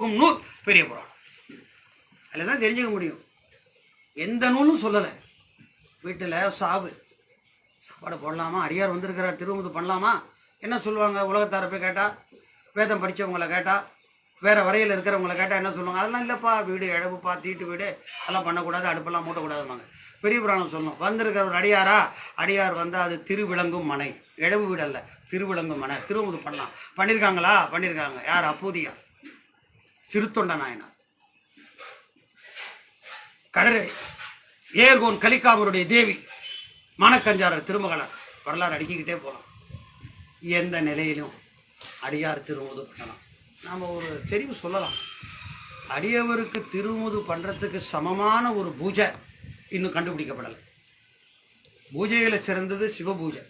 நூல் பெரிய புராணம். அதில் தான் தெரிஞ்சுக்க முடியும். எந்த நூலும் சொல்லலை. வீட்டில் சாவு. சாப்பாடு போடலாமா? அடியார் வந்திருக்கிறார் திருமுது பண்ணலாமா? என்ன சொல்லுவாங்க? உலகத்தார போய் கேட்டால் வேதம் படித்தவங்களை கேட்டால் வேறு வரையில் இருக்கிறவங்கள கேட்டால் என்ன சொல்லுவாங்க? அதெல்லாம் இல்லைப்பா வீடு இழவுப்பா தீட்டு வீடு அதெல்லாம் பண்ணக்கூடாது அடுப்பெல்லாம் மூட்டக்கூடாதுவாங்க பெரிய புராணம் சொல்லணும். வந்திருக்கிற ஒரு அடியாரா? அடியார் வந்தால் அது திருவிளங்கும் மனை. இழவு வீடு அல்ல திருவிளங்கும் மனை. திருமுது பண்ணலாம். பண்ணியிருக்காங்களா பண்ணியிருக்காங்க யார்? அப்பூதியா சிறுத்தொண்ட நாயனார் கடரை ஏர்கோன் கலிக்காமருடைய தேவி மானக்கஞ்சாரர் திருமகளார் வரலாறு அடுக்கிக்கிட்டே போகலாம் எந்த நிலையிலும் அடியார் திருமுது பண்ணலாம். நாம் ஒரு தெரிவு சொல்லலாம். அடியவருக்கு திருமுது பண்ணுறதுக்கு சமமான ஒரு பூஜை இன்னும் கண்டுபிடிக்கப்படலை. பூஜையில் சிறந்தது சிவபூஜை.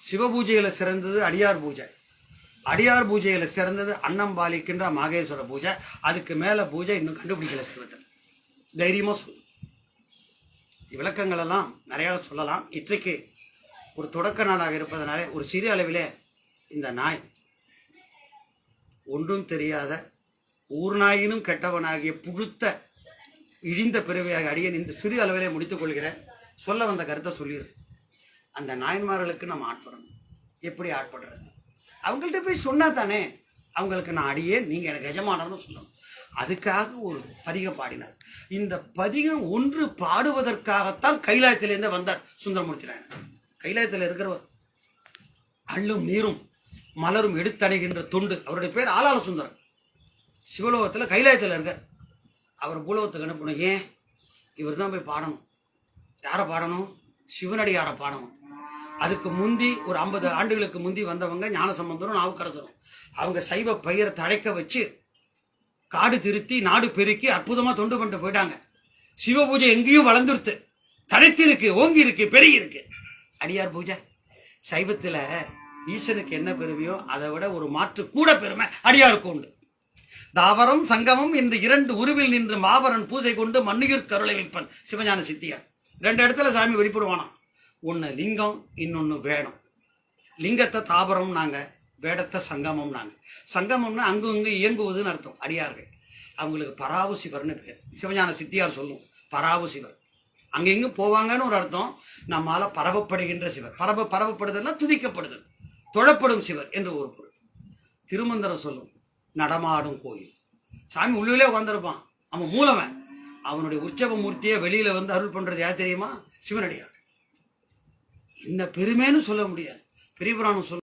சிவபூஜையில் சிறந்தது அடியார் பூஜை. அடியார் பூஜையில் சிறந்தது அன்னம் பாலிக்கின்ற மாகேஸ்வர பூஜை. அதுக்கு மேலே பூஜை இன்னும் கண்டுபிடிக்கல சிவத்தில் தைரியமாக சொல்லு விளக்கங்கள் எல்லாம் நிறையா சொல்லலாம். இன்றைக்கு ஒரு தொடக்க நாடாக இருப்பதனாலே ஒரு சிறிய அளவிலே இந்த நாய் ஒன்றும் தெரியாத ஊர் நாயினும் கெட்டவனாகிய புழுத்த இழிந்த பிறவியாக அடியன் இந்த சிறிய அளவிலே முடித்துக் கொள்கிறேன். சொல்ல வந்த கருத்தை சொல்லிடு அந்த நாயன்மார்களுக்கு நம்ம ஆட்படணும். எப்படி ஆட்படுறது? அவங்கள்ட்ட போய் சொன்னா தானே அவங்களுக்கு நான் அடியே நீங்கள் எனக்கு எஜமானர்னு சொல்லணும். அதுக்காக ஒரு பதிகம் பாடினார். இந்த பதிகம் ஒன்று பாடுவதற்காகத்தான் கைலாயத்திலேருந்து வந்தார் சுந்தரமூர்த்தி நாயனர். கைலாயத்தில் இருக்கிறவர் அள்ளும் நீரும் மலரும் எடுத்தணைகின்ற தொண்டு. அவருடைய பேர் ஆலால சுந்தரம் சிவலோகத்தில் கைலாயத்தில் இருக்கார். அவர் பூலோகத்துக்கு அனுப்பணும். ஏன்? இவர் தான் போய் பாடணும். யாரை பாடணும்? சிவனடியாரை பாடணும். அதுக்கு முந்தி ஒரு ஐம்பது ஆண்டுகளுக்கு முந்தி வந்தவங்க ஞானசம்பந்தரும் நாவுக்கரசரும். அவங்க சைவ பெயரை தழைக்க வச்சு காடு திருத்தி நாடு பெருக்கி அற்புதமாக தொண்டு பண்ணிட்டு போயிட்டாங்க. சிவ பூஜை எங்கேயும் வளர்ந்துருத்து. தழைத்து இருக்கு ஓங்கி இருக்கு பெருகி இருக்கு அடியார் பூஜை சைவத்தில் ஈசனுக்கு என்ன பெருமையோ அதை விட ஒரு மாற்று கூட பெருமை அடியாருக்கு உண்டு. தாவரம் சங்கமம் என்று இரண்டு உருவில் நின்று மாபரன் பூஜை கொண்டு மண்ணுயிர் கருளை வைப்பன் சிவஞான சித்தியார். ரெண்டு இடத்துல சாமி வெளிப்படுவானாம் ஒன்று லிங்கம் இன்னொன்று வேடம். லிங்கத்தை தாபரம் நாங்கள் வேடத்தை சங்கமம் நாங்கள் சங்கமம்னா அங்கு இங்கு இயங்குவதுன்னு அர்த்தம் அடியார்கள். அவங்களுக்கு பராவு சிவர்னு பேர். சிவஞான சித்தியார் சொல்லும் பராவு சிவர் அங்கெங்கும் போவாங்கன்னு ஒரு அர்த்தம் நம்மால் பரவப்படுகின்ற சிவர். பரவ பரவப்படுதல்னா துதிக்கப்படுதல் தொழப்படும் சிவர் என்று ஒரு பொருள். திருமந்திரம் சொல்லும் நடமாடும் கோயில். சாமி உள்ளே உட்காந்துருப்பான் அவன் மூலவன். அவனுடைய உற்சவ மூர்த்தியை வெளியில் வந்து அருள் பண்ணுறது யார் தெரியுமா? சிவனடியார். என்ன பெருமைன்னு சொல்ல முடியாது. பெரிய புராணம் சொல்ல